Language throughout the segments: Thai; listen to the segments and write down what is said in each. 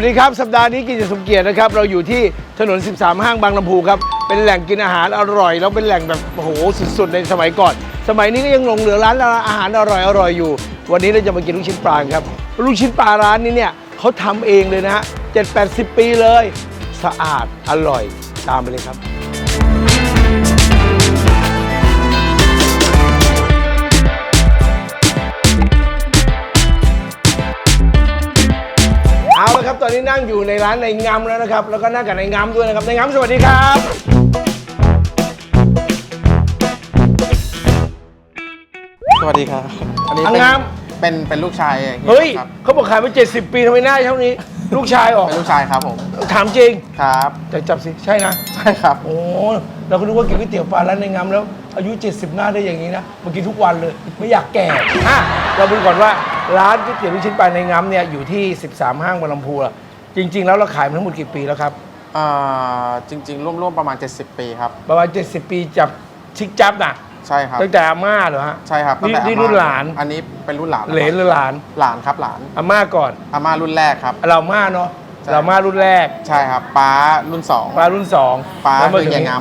วัสดีครับสัปดาห์นี้กินจะสมเกียรตินะครับ เราอยู่ที่ถนน 13 ห้างบางลำพูครับ เป็นแหล่งกินอาหารอร่อย แล้วเป็นแหล่งแบบโอ้โหสุดๆในสมัยก่อน สมัยนี้ก็ยังหลงเหลือร้านอาหารอร่อยอร่อยอยู่ วันนี้เราจะมากินลูกชิ้นปลาครับลูกชิ้นปลาร้านนี้เนี่ยเขาทำเองเลยนะฮะเจ็ดแปดสิบปีเลย สะอาดอร่อยตามไปเลยครับ นนี้นั่งอยู่ในร้านในงำแล้วนะครับ แล้วก็นั่งกับในงำด้วยนะครับในงำสวัสดีครับ สวัสดีครับ อันนี้อังเป็นงาม เป็นเป็นลูกชายเฮ้ยครับ เขาบอกขายมา70 ปีทำไมหน้าเท่านี้ ลูกชายออกเป็นลูกชายครับผม ถามจริงครับแต่จับสิใช่นะใช่ครับ โอ้เราก็นึกว่ากินก๋วยเตี๋ยวปลาร้านในงำแล้ว อายุ 70 หน้าได้อย่างนี้นะมากินทุกวันเลยไม่อยากแก่อะเราดูก่อนว่าร้านก๋วยเตี๋ยวลูกชิ้นปลาในงำเนี่ยอยู่ที่ 13 ห้างบางลำพูอะ จริง ๆ แล้วเราขายมาทั้งหมดกี่ปีแล้วครับ อ่าจริง ๆ ร่วมๆประมาณ 70 ปีครับ ประมาณ70 ปีจับชิกจับนะใช่ครับตั้งแต่อาม่าเหรอฮะ ใช่ครับตั้งนี่แต่นี่อาม่รุ่นหลาน อันนี้เป็นรุ่นหลานเหลนหรือหลานหลานครับหลานอาม่าก่อนอาม่ารุ่นแรกครับ เราม่าเนาะใช่ เราม่ารุ่นแรกใช่ครับป้ารุ่นสองปลารุ่นสองป้าแล้วมคือถึเฮียง้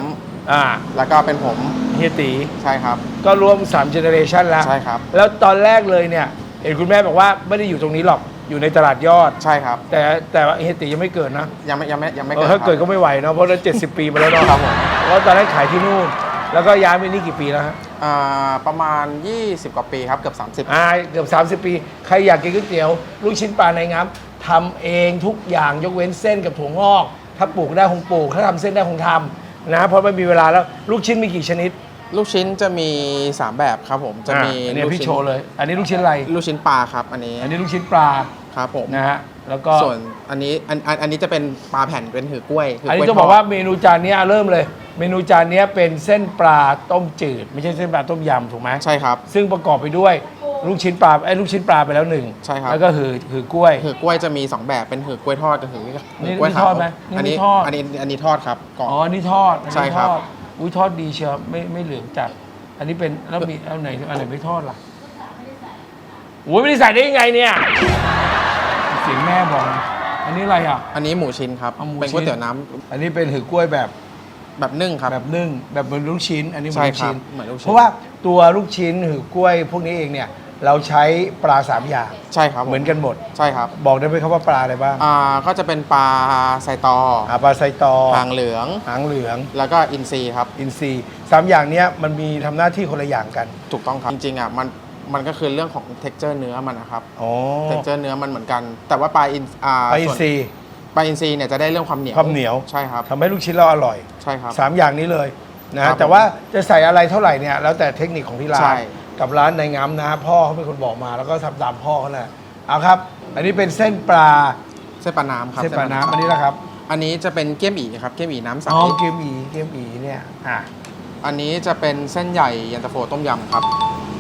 อ่าำแล้วก็เป็นผมเฮียตีใช่ครับ ก็รวม3 generation แล้ว ใช่ครับ แล้วตอนแรกเลยเนี่ยเห็นคุณแม่บอกว่าไม่ได้อยู่ตรงนี้หรอก อยู่ในตลาดยอด ใช่ครับ แต่แต่ว่าเฮียตียังไม่เกิดนะยังไม่ยังไม่ยังไม่เออถ้าเกิดก็ไม่ไหวเนาะเพราะนั้น70ปีมาแล้วเนาะครับผมเพราะตอนแรกขายที่นู่น แล้วก็ย้ายไปนี่กี่ปีแล้วฮะอ่าประมาณ 20 กว่าปีครับเกือบ 30 อ่าเกือบ30 ปี ใครอยากกินก๋วยเตี๋ยว ลูกชิ้นปลาในง้ำทำเองทุกอย่างยกเว้นเส้นกับถั่วงอก ถ้าปลูกได้คงปลูก ถ้าทำเส้นได้คงทำนะเพราะไม่มีเวลาแล้วลูกชิ้นมีกี่ชนิด ลูกชิ้นจะมี 3 แบบครับผมจะมีอะอันนี้ลูกพี่ชิ้โชว์เลย อันนี้ลูกชิ้นอะไร ลูกชิ้นปลาครับ อันนี้อันนี้ลูกชิ้นปลาครับผมนะฮะแล้วก็ส่วนอันนี้อันอันอันนี้จะเป็นปลาแผ่นเป็นหือกล้วยหือันนี้ล้วยจะบอกทดว่าเมนูจานเนี้ยเริ่มเลย เมนูจานเนี้ยเป็นเส้นปลาต้มจืด ไม่ใช่เส้นปลาต้มยำถูกไหมใช่ครับซึ่งประกอบไปด้วยลูกชิ้นปลาไอ้ยลูกชิ้นปลาไปแล้วหนึ่งใช่ครับ แล้วก็หือหือกล้วย หือกล้วยจะมี 2 แบบเป็นหือกล้วยทอดกับหือนี่หือกล้วยนี่ขาทวอดไหมนี่อันนี้ไม่ทอด อันนี้อันนี้ทอดครับกรอบ อ๋ออันนี่ทอดอันนี้ใช่ครับ ทอด อุ้ยทอดดีเชียวไม่ไม่เหลืองจัด อันนี้เป็นแล้วมีเอาไหนอันไหนไม่ทอดล่ะโอ้ยไม่ได้ใส่ได้ยังไงเนี่ย เสียงแม่บอกนะอันนี้อะไรอะ อันนี้หมูชิ้นครับ เอาหมูเป็นชิ้นก๋วยเตี๋ยวน้ำอันนี้เป็นหือกล้วยแบบแบบนึ่งครับ แบบนึ่งแบบเหมือนลูกชิ้น อันนี้เหมือนใช่ลูกชิ้นครับเหมือนลูกชิ้น เพราะว่าตัวลูกชิ้นหือกล้วยพวกนี้เองเนี่ย เราใช้ปลาสามอย่างใช่ครับผเหมือนกันหมด ใช่ครับบอกได้ไหมครับว่าปลาอะไรบ้างอ่าก็จะเป็นปลาไซตออ่าปลาไซตอหางเหลือง หางเหลือง แล้วก็อินทรีครับ อินทรีสามอย่างเนี้ยมันมีทำหน้าที่คนละอย่างกันถูกต้องครับ จริงๆอะมันมันก็คือเรื่องของ t e x t อร์เนื้อมันนะครับ อ๋อ t e x t อร์เนื้อมันเหมือนกัน แต่ว่าปลาอินอ่าปลาอินส่วนทรีปลาอินทรีเนี่ยจะได้เรื่องความเหนียวความเหนียวใช่ครับทำให้ลูกชิ้นเราอร่อยใช่ครับ สามอย่างนี้เลยนะครัฮะบแต่ว่าจะใส่อะไรเท่าไหร่เนี่ยแล้วแต่เทคนิคของที่ร้าใช่น กับร้านในง้ำนะฮะพ่อเขาเป็นคนบอกมา แล้วก็ทำตามพ่อเขาแหละเอาครับ อันนี้เป็นเส้นปลาเส้นปลาน้ำครับเส้นปลาน้ำอันนี้นะครับอันนี้จะเป็นเกี๊ยมอีครับเกี๊ยมอีน้ำใส อ๋อเกมอีเกมอีเนี่ยอะอันนี้จะเป็นเส้นใหญ่เย็นตาโฟต้มยำครับ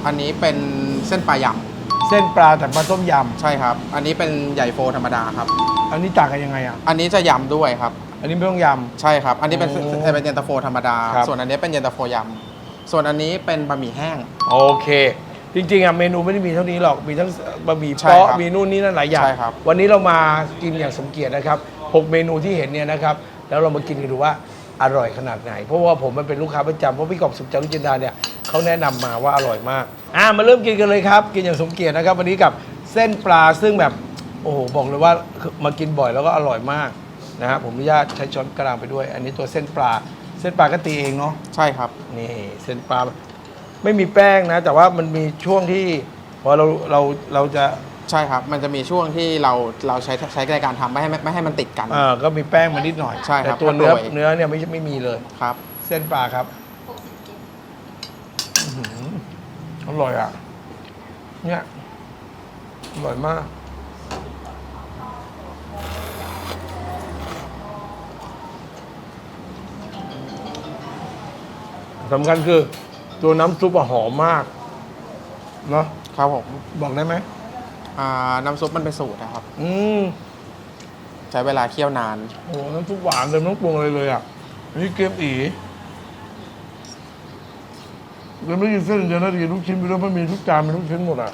อันนี้เป็นเส้นปลายเส้นปลาแต่ปลาต้มยำใช่ครับ อันนี้เป็นใหญ่โฟธรรมดาครับำอันนี้ต่างกันยังไงอะอันนี้จะยำด้วยครับ อันนี้ไม่ต้องยใช่ครับ อันนี้เป็นโอ้เป็นเย็นตาโฟธรรมดา ครับ ส่วนอันนี้เป็นเย็นตาโฟยำ ส่วนอันนี้เป็นบะหมี่แห้งำโอเค จริงๆอะเมนูไม่ได้มีเท่านี้หรอกมีทั้งบะหมี่ใช่เปาะครับมีนู่นนี่นั่นหลายอย่าง ใช่ครับ วันนี้เรามากินอย่างสมเกียรตินะครับหกเมนูที่เห็นเนี่ยนะครับ แล้วเรามากินกันดูว่าอร่อยขนาดไหน เพราะว่าผมมันเป็นลูกค้าประจำเพราะพี่กอบสุขจารุจินดาเนี่ยเขาแนะนำมาว่าอร่อยมาก อะมาเริ่มกินกันเลยครับ กินอย่างสมเกียรตินะครับ วันนี้กับเส้นปลาซึ่งแบบโอ้โหบอกเลยว่ามากินบ่อยแล้วก็อร่อยมากนะฮะผมอนุญาตใช้ช้อนกลางไปด้วย อันนี้ตัวเส้นปลา เส้นปลาก็ตีเองเนาะใช่ครับ นี่เส้นปลาไม่มีแป้งนะ แต่ว่ามันมีช่วงที่พอเราเราเราจะใช่ครับ มันจะมีช่วงที่เราเราใช้ใช้ในการทำไม่ให้ไม่ให้มันติดกัน เออก็มีแป้งมานิดหน่อยใช่ครับแต่ตัวเนื้อก็โรย เนื้อเนี่ยไม่ไม่มีเลย ครับ เส้นปลาครับอื้อหืออร่อยอะ เนี่ยอร่อยมาก สำคัญคือตัวน้ำซุปอะหอมมากเนาะครับผมบอกได้ไหมอ่าน้ำซุปมันเป็นสูตรนะครับ อืมใช้เวลาเคี่ยวนาน โอ้โหน้ำซุปหวานเลยไม่ต้องปรุงอะไรเลยอะอันนี้เกมอียังไม่กินเส้นเดียวนะกินลูกชิ้นไปด้วยมันมีทุกจานมีลูกชิ้นหมดอะ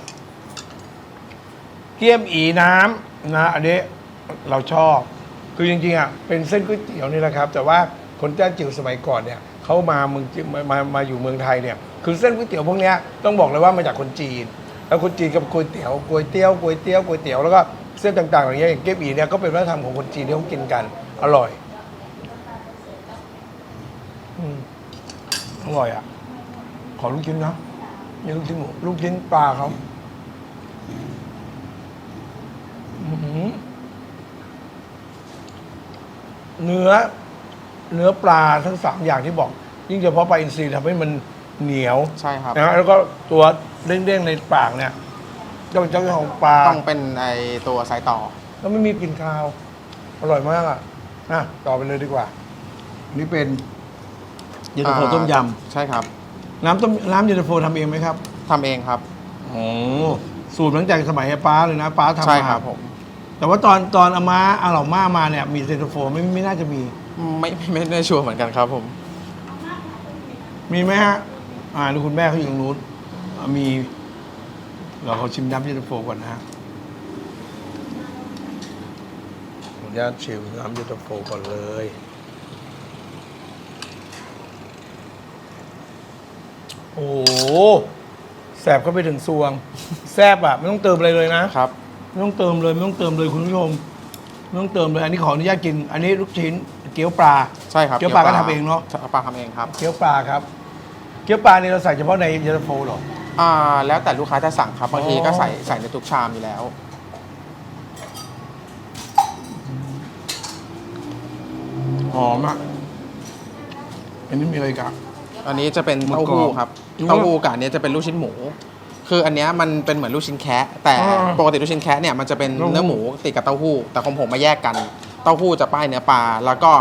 เกี๊ยมอีน้ำนะอันนี้เราชอบ คือจริงๆอะเป็นเส้นก๋วยเตี๋ยวนี่แหละครับ แต่ว่าคนแจ้จิ๋วสมัยก่อนเนี่ย เขามาเมืองจีนมามามาอยู่เมืองไทยเนี่ยคือเส้นก๋วยเตี๋ยวพวกเนี้ยต้องบอกเลยว่ามาจากคนจีน แล้วคนจีนกับก๋วยเตี๋ยวก๋วยเตี๋ยวก๋วยเตี๋ยวก๋วยเตี๋ยวแล้วก็เส้นต่างๆอย่างเงี้ยอย่างเก็บอีเนี่ยก็เป็นวัฒนธรรมของคนจีนที่เขากินกันอร่อยอืมอร่อยอะขอลูกชิ้นนะนี่ลูกชิ้นหมูลูกชิ้นปลาเขาอื้อหือเนื้อ เนื้อปลาทั้งสามอย่างที่บอก ยิ่งเฉพาะปลาอินทรีทำให้มันเหนียวใช่ครับ นะฮะแล้วก็ตัวเด้งๆในปากเนี่ยเจ้าเจ้าของปลาต้องเป็นไอตัวสายต่อ แล้วไม่มีกลิ่นคาว อร่อยมากอะอะต่อไปเลยดีกว่า นี่เป็นเย็นตาโฟอ่า ต้มยใช่ครับำน้ำต้มน้ำเย็นตาโฟทำเองไหมครับทำเองครับ โอ้สูตรมาตั้งแต่สมัยป้าเลยนะป้าทำใช่มาครับผม แต่ว่าตอนตอนอาม่าอาเหล่าม่ามาเนี่ยมีเย็นตาโฟไม่ไม่น่าจะมี ไม่ไม่ไม่ได้ชัวร์เหมือนกันครับผม มีไหมฮะ อ่าดูคุณแม่เขาอยู่ตรงนู้นอ่ามี เราเขาชิมน้ำเย็นตาโฟก่อนนะฮะขออนุญาตชิมน้ำเย็นตาโฟก่อนเลย โอ้โหแสบเข้าไปถึงซวง แซบอะไม่ต้องเติมอะไรเลยนะ ครับ ไม่ต้องเติมเลย ไม่ต้องเติมเลยคุณผู้ชม ไม่ต้องเติมเลย อันนี้ขออนุญาตกิน อันนี้ลูกชิ้นเกี๊ยวปลา ใช่ครับเกี๊ยวปลาก็ทำเองเนอะใช่ปลาทำเองครับ เกี๊ยวปลาครับ เกี๊ยวปลานี่เราใส่เฉพาะในเย็นตาโฟเหรอ อ่า แล้วแต่ลูกค้าจะสั่งครับ บางทีอ๋อก็ใส่ใส่ในทุกชามอยู่แล้ว หอมอะ อันนี้มีอะไรกับ อันนี้จะเป็นหมึกเต้ากรอบหู้ครับอืมเต้าหู้กับอันนี้จะเป็นลูกชิ้นหมู คืออันเนี้ยมันเป็นเหมือนลูกชิ้นแคะแต่อ่าปกติลูกชิ้นแคะเนี่ยมันจะเป็นเต้าหู้เนื้อหมูติดกับเต้าหู้ แต่ของผมมาแยกกันเต้าหู้จะป้ายเนื้อปลาแล้วก็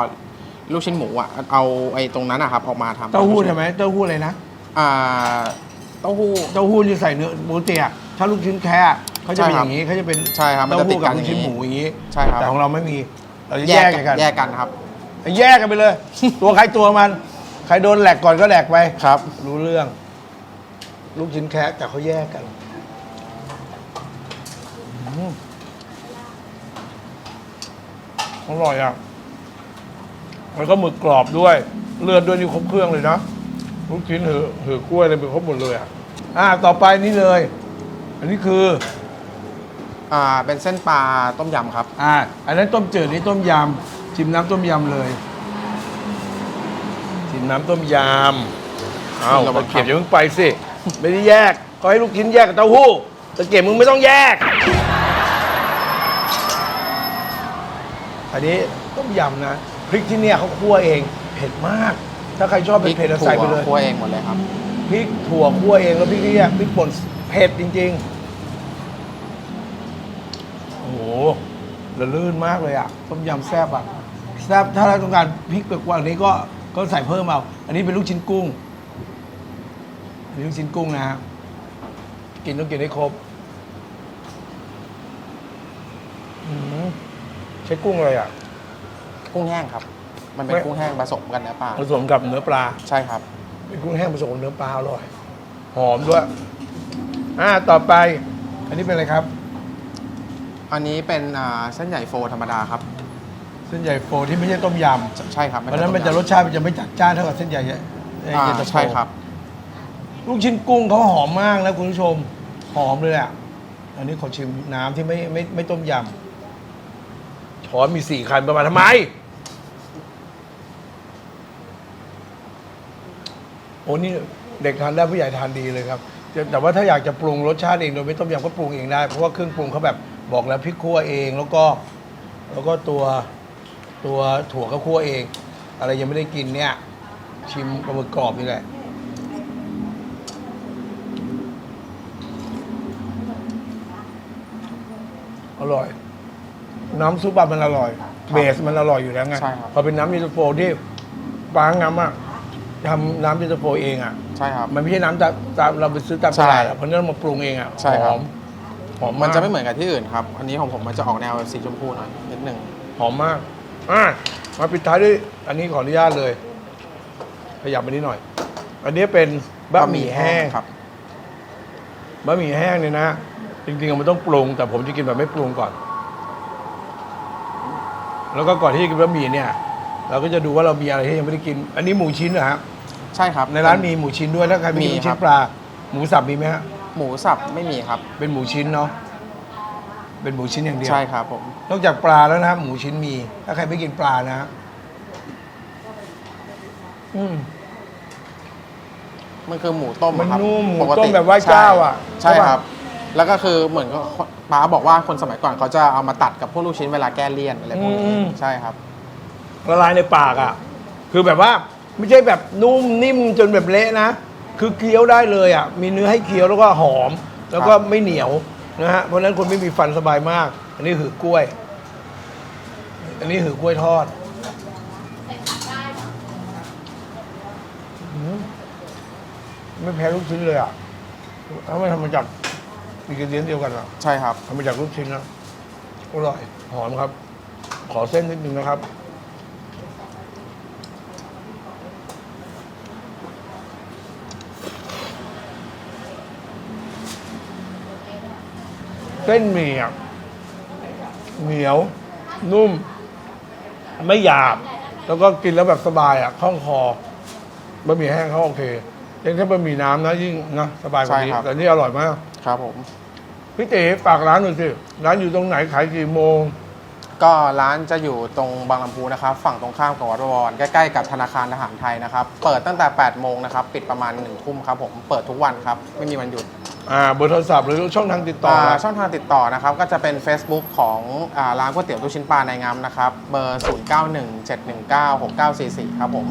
ลูกชิ้นหมูอะเอาไอ้ตรงนั้นนะครับออกมาทำเต้าหู้ใช่ไหมเต้าหู้อะไรนะอ่าเต้าหู้ เต้าหู้ที่ใส่เนื้อปกติอะถ้าลูกชิ้นแคะเขาจะเป็นใช่อครับย่างนี้เขาจะเป็นใช่ครับมันเต้าจะติหู้ดกับกันลูกชิ้นอย่างนี้หมูอย่างนี้ใช่ครับ แต่ของเราไม่มีเราจะแยกกัน แยกกันครับ แยกกันไปเลย ตัวใครตัวมัน ใครโดนแหลกก่อนก็แหลกไปครับ รู้เรื่อง ลูกชิ้นแคะแต่เขาแยกกันอืมอร่อยอะแล้วก็หมึกกรอบด้วย เลือดด้วยนี่ครบเครื่องเลยนะลูกชิ้นหือหือกล้วยอะไรไปครบหมดเลยอะอ่า ต่อไปนี่เลย อันนี้คือ อ่า เป็นเส้นปลาต้มยำครับ อ่า อันนั้นต้มจืดนี่ต้มยำชิมน้ำต้มยำเลยชิมน้ำต้มยำเอาระวัตะงครับ เกียบอย่าเพิ่งไปสิ ไม่ได้แยกก็ให้ลูกชิ้นแยกกับเต้าหู้ตะเกียบมึงไม่ต้องแยก อันนี้ต้มยำนะพริกที่เนี่ยเขาคั่วเองเผ็ดมาก ถ้าใครชอบเผ็ดๆอะใส่ไปเลย คั่วเองหมดเลยครับ พริกถั่วคั่วเองแล้วพริกที่เนี่ยพริกป่นเผ็ดจริงๆ โอ้โหละลื่นมากเลยอะต้มยำแซ่บอะแซ่บถ้าเราต้องการพริกเปกว่านี้ก็ก็ใส่เพิ่มเอา อันนี้เป็นลูกชิ้นกุ้งอั นนี้ลูกชิ้นกุ้งนะฮะกินต้องกินให้ครบอืมใช้กุ้งอะไรอะ กุ้งแห้งครับ มันเป็นไม่ กุ้งแห้งผสมกันเนื้อปลาผสมกับเนื้อปลา ใช่ครับ เป็นกุ้งแห้งผสมกับเนื้อปลาอร่อย หอมด้วย อ่า ต่อไป อันนี้เป็นอะไรครับ อันนี้เป็นอ่าเส้นใหญ่โฟธรรมดาครับเส้นใหญ่โฟที่ไม่ใช่ต้มยำใช่ใช่ครับเพราะฉะนั้นมันจะรสชาติมันจะไม่จัดจ้านเท่ากับเส้นใหญ่เอ่ออ่าเย็นตาโฟใช่ครับ ลูกชิ้นกุ้งเขาหอมมากนะคุณผู้ชม หอมเลยอะ อันนี้ขอชิมน้ำที่ไม่ไม่ไม่ต้มยำช้อนมีสี่คันประมาณทำไม โอ้นี่เด็กทานได้ผู้ใหญ่ทานดีเลยครับ แต่ว่าถ้าอยากจะปรุงรสชาติเองโดยไม่ต้มยำก็ปรุงเองได้ เพราะว่าเครื่องปรุงเขาแบบบอกแล้วพริกคั่วเองแล้วก็ แล้วก็ตัวตัวถั่วก็คั่วเอง อะไรยังไม่ได้กินเนี่ย ชิมปลาหมึกกรอบนี่แหละ อร่อย น้ำซุปอะมันอร่อย เบสมันอร่อยอยู่แล้วไงใช่ครับ พอเป็นน้ำเย็นตาโฟที่ปางน้ำอะทำน้ำเย็นตาโฟเองอะใช่ครับ มันไม่ใช่น้ำตามตามเราไปซื้อตามใช่ตลาดอะเพราะฉะนั้นเรามาปรุงเองอะใช่ครับหอมหอมมันจะไม่ากเหมือนกับที่อื่นครับ อันนี้ของผมมันจะออกแนวสีชมพูหน่อยนิดหนึ่งหอมมากอะมาปิดท้ายด้วย อันนี้ขออนุญาตเลย ขยับไปนิดหน่อย อันนี้เป็นบะหมี่แห้ง ครับ บะหมี่แห้งเนี่ยนะ จริงๆมันต้องปรุง แต่ผมจะกินแบบไม่ปรุงก่อน แล้วก็ก่อนที่จะกินบะหมี่เนี่ย เราก็จะดูว่าเรามีอะไรที่ยังไม่ได้กิน อันนี้หมูชิ้นเหรอฮะใช่ครับในร้านมีหมูชิ้นด้วยถ้าใครไม่กินมีลูกชิ้ครันบปลา หมูสับมีไหมฮะหมูสับไม่มีครับ เป็นหมูชิ้นเนาะเป็นหมูชิ้นอย่างเดียวใช่ครับผมนอกจากปลาแล้วนะครับหมูชิ้นมี ถ้าใครไม่กินปลานะฮะอืมมันคือหมูต้มอะครับมันนุ่มหมูปกต้มแบบไหว้เจ้าอะใช่ใช่ปะครับ แล้วก็คือเหมือนก็ป้าบอกว่าคนสมัยก่อนเขาจะเอามาตัดกับพวกลูกชิ้นเวลาแก้เลี่ยนอะไรพวกนี้อืมใช่ครับ ละลายในปากอะ คือแบบว่าไม่ใช่แบบนุ่มนิ่มจนแบบเละนะ คือเคี้ยวได้เลยอะ มีเนื้อให้เคี้ยวแล้วก็หอม แล้วก็ไม่เหนียวนะฮะ เพราะฉะนั้นคนไม่มีฟันสบายมาก อันนี้หือกล้วย อันนี้หือกล้วยทอดอืมไม่แพ้ลูกชิ้นเลยอะถ้าไม่ทำมาจาก มีกระเดียนเดียวกันอะใช่ครับ ทำมาจากลูกชิ้นนะอร่อย หอมครับ ขอเส้นนิดนึงนะครับ เส้นหมี่อะเหนียว นุ่ม ไม่หยาบ แล้วก็กินแล้วแบบสบายอะคล่องคอบะหมี่แห้งเขาโอเคยังถ้าบะหมี่น้ำนะยิ่งนะสบายกว่านี้ใช่ครับ แต่นี่อร่อยมาก ครับผม พี่เต๋ฝากร้านหน่อยสิ ร้านอยู่ตรงไหนขายกี่โมง ก็ร้านจะอยู่ตรงบางลำพูนะครับ ฝั่งตรงข้ามกับวัดบวรใกล้ๆกับธนาคารทหารไทยนะครับ เปิดตั้งแต่ 8 โมงนะครับ ปิดประมาณ1ทุ่มครับผมเปิดทุกวันครับ ไม่มีวันหยุดอ่าเบอร์โทรศัพท์หรือช่องทางติดต่ออ่าอะช่องทางติดต่อนะครับ ก็จะเป็น Facebook ของอาร้านก๋วยเตี๋ยวลูกชิ้นปลาในงามนะครับ เบอร์ 0917196944 ครับผม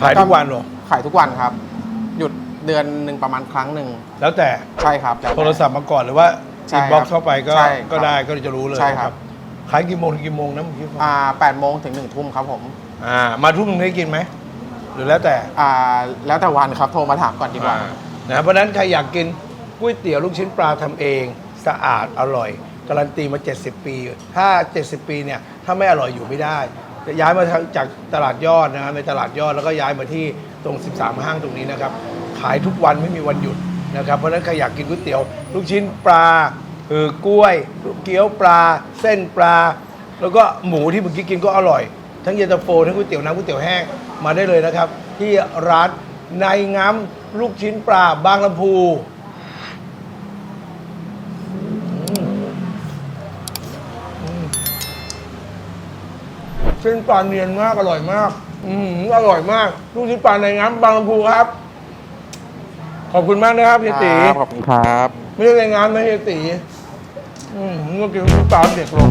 ขายทุกวันเหรอ ขายทุกวันครับ หยุด เดือนหนึ่งประมาณครั้งหนึ่งแล้วแต่ใช่ครับแล้วแต่ โทรศัพท์มาก่อนหรือว่าใช่อินบ็อกซ์เข้าไปก็ใช่ครับก็ได้ก็จะรู้เลยใช่ครับ ขายกี่โมงถึงกี่โมงนะเมื่อกี้อ่า8โมงถึง1ทุ่มครับผมอ่ามาทุ่มนึงได้กินไหมหรือแล้วแต่อ่าแล้วแต่วันครับโทรมาถามก่อนดีกว่า อ่านะเพราะฉะนั้นใครอยากกินก๋วยเตี๋ยวลูกชิ้นปลาทำเอง สะอาดอร่อย การันตีมา 70 ปี ถ้า 70 ปีเนี่ยถ้าไม่อร่อยอยู่ไม่ได้จะย้ายมาจากตลาดยอดนะครับในตลาดยอดแล้วก็ย้ายมาที่ตรง 13 ห้างตรงนี้นะครับ ขายทุกวันไม่มีวันหยุดนะครับ เพราะฉะนั้นใครอยากกินก๋วยเตี๋ยว ลูกชิ้นปลาเออกล้วยเกี๊ยวปลา เส้นปลา แล้วก็หมูที่เมื่อกี้กินก็อร่อย ทั้งเย็นตาโฟทั้งก๋วยเตี๋ยวน้ำก๋วยเตี๋ยวแห้งมาได้เลยนะครับ ที่ร้านในง้ำลูกชิ้นปลาบางลำพูเส้นปลาเนียนมากอร่อยมาก อืมอร่อยมาก ลูกชิ้นปลาในง้ำบางลำพูครับ ขอบคุณมากนะครับเฮียตีขอบคุณครับ ไม่ใช่ในงานนะเฮียตีอืมเมื่อกี้ลูกชิ้นปลาเด็กลง